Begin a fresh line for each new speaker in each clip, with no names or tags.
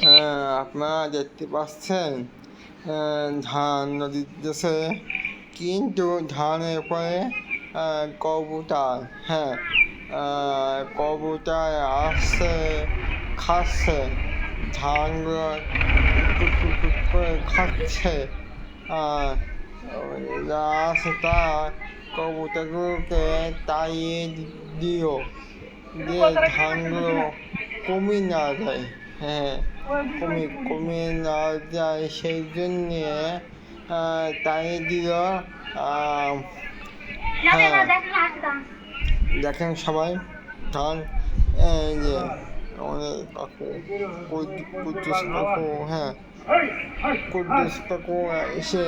আহ, আপনারা দেখতে পাচ্ছেন ধান নদীর দেশে কিন্তু ধানের উপরে কবুতর হ্যাঁ কবুতর আসছে খাচ্ছে ধানগুলো করে খাচ্ছে আর তা কবুতরগুলোকে তাড়িয়ে দিও দিয়ে ধানগুলো কমে না যায়। হ্যাঁ কমে কমে না যায় সেই জন্যে তাড়িয়ে দিল হ্যাঁ। দেখেন সবাই ধান যে আমাদের কাকু কুদ্দুস কাকু হ্যাঁ কুদ্দুস কাকু এসে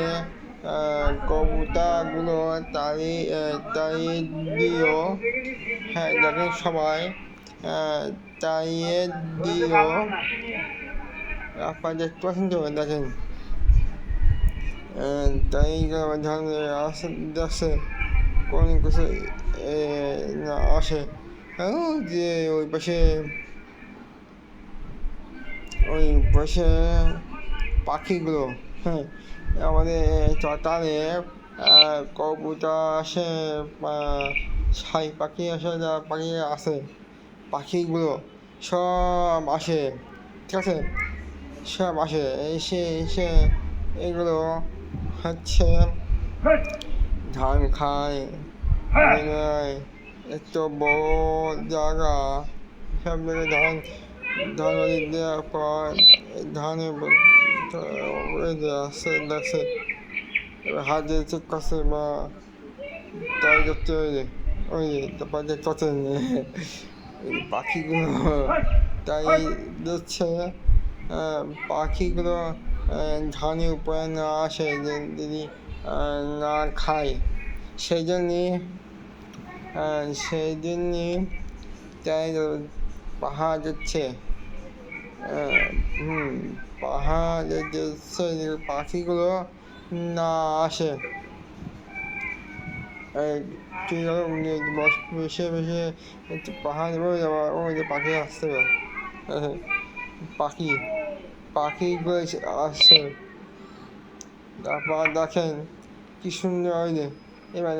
আহ, কবুতরগুলো তাড়িয়ে তাড়িয়ে দিও হ্যাঁ দেখেন সবাই তাড়িয়ে দিও। দেখতে পাচ্ছেন তো? দেখেন। তাই আসে কোন কিছু আসে। হ্যাঁ যে ওই পাশে ওই পাশে পাখিগুলো হ্যাঁ আমাদের চটালে কবুতর আসে ছাই পাখি আসে, যা পাখি আসে। পাখিগুলো সব আসে, ঠিক আছে? সব আসে, এসে এসে এগুলো হচ্ছে ধান খায় এত বড় জায়গা, সব জায়গায় ধান ধান দেওয়ার পর ধানের আসছে দেখছে হাত দিয়ে চেক করছে বা তাই করছে, ওই যে ওই যে, তারপর এই পাখিগুলো তাই আহ, পাখিগুলো ধানের উপরে না আসে যদি না খায়। সেই জন্যে সেই জন্যে তাই পাহাড় যাচ্ছে। হুম পাহাড় পাখিগুলো না আসে। এই তুই যখন বস বসে বসে পাহাড় বয়ে যাওয়া ওই যে পাখি হ্যাঁ, পাখি। এসে আসছে। তারপর দেখেন কি সুন্দর যে এবার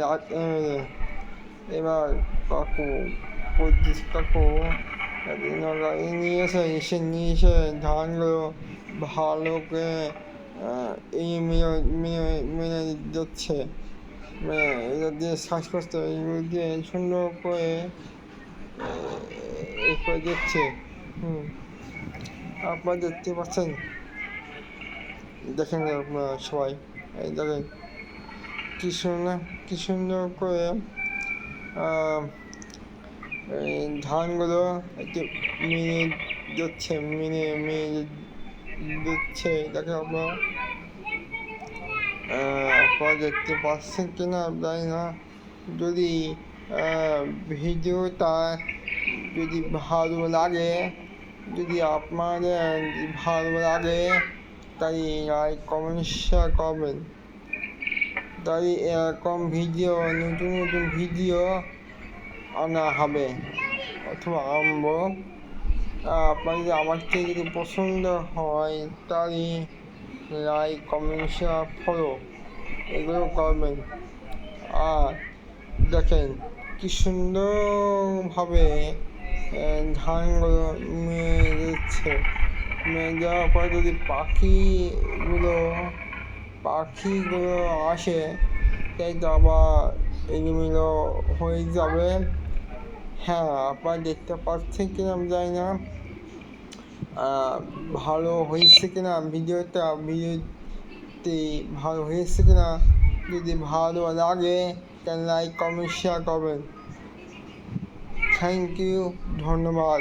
এবার কাকু পঁচিশ কাকু নগাই নিয়েছে এসে নিয়ে এসে ধানগুলো ভালো করে এই মেনে মেনে মেনে যাচ্ছে দিয়ে শ্বাসকষ্ট, এগুলো দিয়ে সুন্দর করে করে দিচ্ছে। হুম। আপনারা দেখতে পাচ্ছেন? দেখেন আপনারা সবাই। এই দেখেন, কি সুন্দর কি সুন্দর করে ধানগুলো একটু মিনে যাচ্ছে মিনে মিনে দিচ্ছে। দেখেন আপনারা। আপনারা দেখতে পাচ্ছেন কিনা জানি না। যদি ভিডিওটা যদি ভালো লাগে, যদি আপনাদের ভালো লাগে, তাই লাইক কমেন্ট শেয়ার করবেন। তাই এরকম ভিডিও নতুন নতুন ভিডিও আনা হবে। অথবা আনব। আপনার যদি আমার থেকে যদি পছন্দ হয় তাহলে লাইক কমেন্ট শেয়ার ফলো এগুলো করবেন আর দেখেন, কি সুন্দরভাবে ধানগুলো মেয়ে দিচ্ছে মেয়ে দেওয়ার পর যদি পাখিগুলো পাখিগুলো আসে, তাই তো আবার এলোমেলো হয়ে যাবে। হ্যাঁ আপনারা দেখতে পাচ্ছেন কিনা আমি জানি না। ভালো হয়েছে কিনা ভিডিওটা ভিডিওটি ভালো হয়েছে কিনা যদি ভালো লাগে তাহলে লাইক কমেন্ট শেয়ার করবেন থ্যাংক ইউ ধন্যবাদ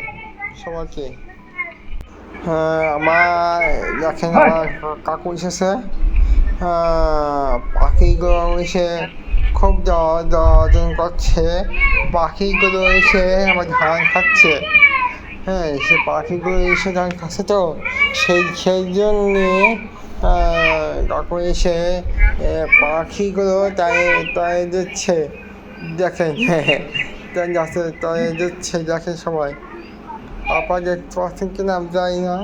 সবাইকে হ্যাঁ আমার দেখেন আমার কাকু এসেছে হ্যাঁ, পাখিগুলো এসে খুব দর্জন করছে পাখিগুলো এসে আমার ধান খাচ্ছে হ্যাঁ সে পাখিগুলো এসে খাচ্ছে তো সেই সেই জন্যে কাকু এসে পাখিগুলো তাই তাই দিচ্ছে। দেখেন, তাই যাচ্ছে তাই দিচ্ছে, দেখেন সবাই। আপনারা দেখতে পাচ্ছেন কিনা আমি জানি না।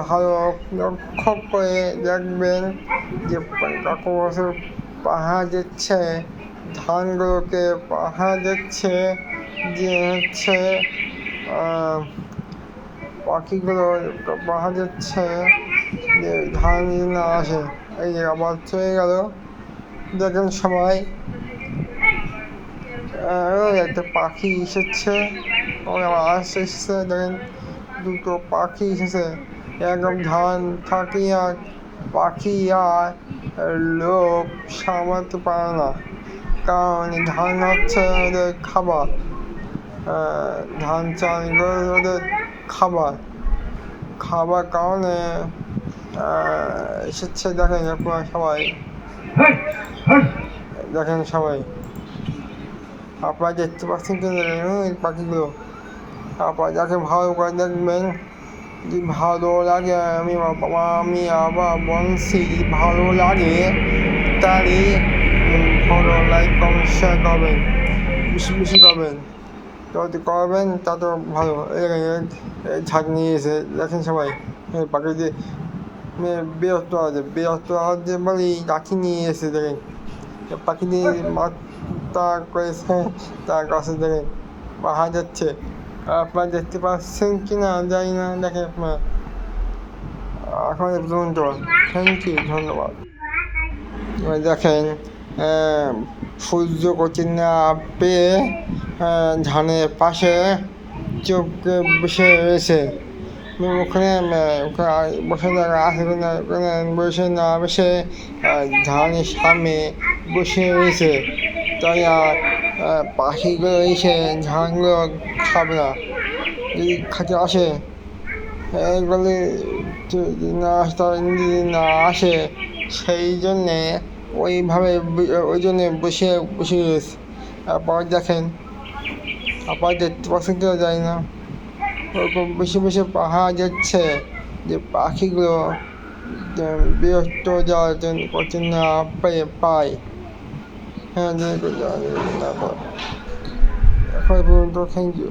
ভালো লক্ষ্য করে দেখবেন যে কত বছর পাহাড় দিচ্ছে, ধানগুলোকে পাহাড় দিচ্ছে, যে হচ্ছে পাখিগুলো পাহাড় দিচ্ছে যে ধান না আসে। এই যে আবার চলে গেল। দেখেন সবাই। একটা পাখি এসেছে। আসছে এসেছে, দেখেন। দুটো পাখি এসেছে। একদম ধান থাকি আর পাখি আর লোক সামলাতে পারে না। কারণ ধান হচ্ছে ওদের খাবার। ধান চাল এগুলো ওদের খাবার। খাবার কারণে এসেছে দেখেন আপনারা সবাই। দেখেন সবাই। আপনারা দেখতে পাচ্ছেন কি ওই পাখিগুলো। আপনারা যাকে ভালো করে দেখবেন, যদি ভালো লাগে, আমি আমি আবার বলছি ভালো লাগে তাহলে ফলো লাইক কমেন্ট শেয়ার করবেন। বেশি বেশি করবেন। যদি করবেন তা তো ভালো। ঝাঁক নিয়ে এসে দেখেন সবাই। পাখিতে বিরক্ত আছে বিরক্ত আছে বলি রাখি নিয়ে এসে দেখেন। পাখি নিয়ে মাথা করেছে, তার কাছে দেখেন, পাহাড় যাচ্ছে। আপনারা দেখতে পাচ্ছেন কি না জানি না, দেখেন আপনার। এখন পর্যন্ত থ্যাংক ইউ ধন্যবাদ। দেখেন সূর্য কোচিং না পেয়ে ধানের পাশে চোখ বসে রয়েছে। ওখানে বসে থাকা আছে ওখানে বসে না বসে ধানের সামনে বসে রয়েছে। তাই আর পাখিগুলো এসে ধানগুলো খাবে না। যদি খাতে আসে। এইগুলি যদি না আসে না আসে, সেই জন্যে ওইভাবে ওই জন্যে বসে বসে রয়েছে। তারপর দেখেন আবার দেখতে পছন্দ যায় না। ওরকম বেশি বেশি পাহাড় যাচ্ছে, যে পাখিগুলো বিরক্ত যাওয়ার জন্য করতে না, পেয়ে পায়। হ্যাঁ তারপর এখন পর্যন্ত থ্যাংক ইউ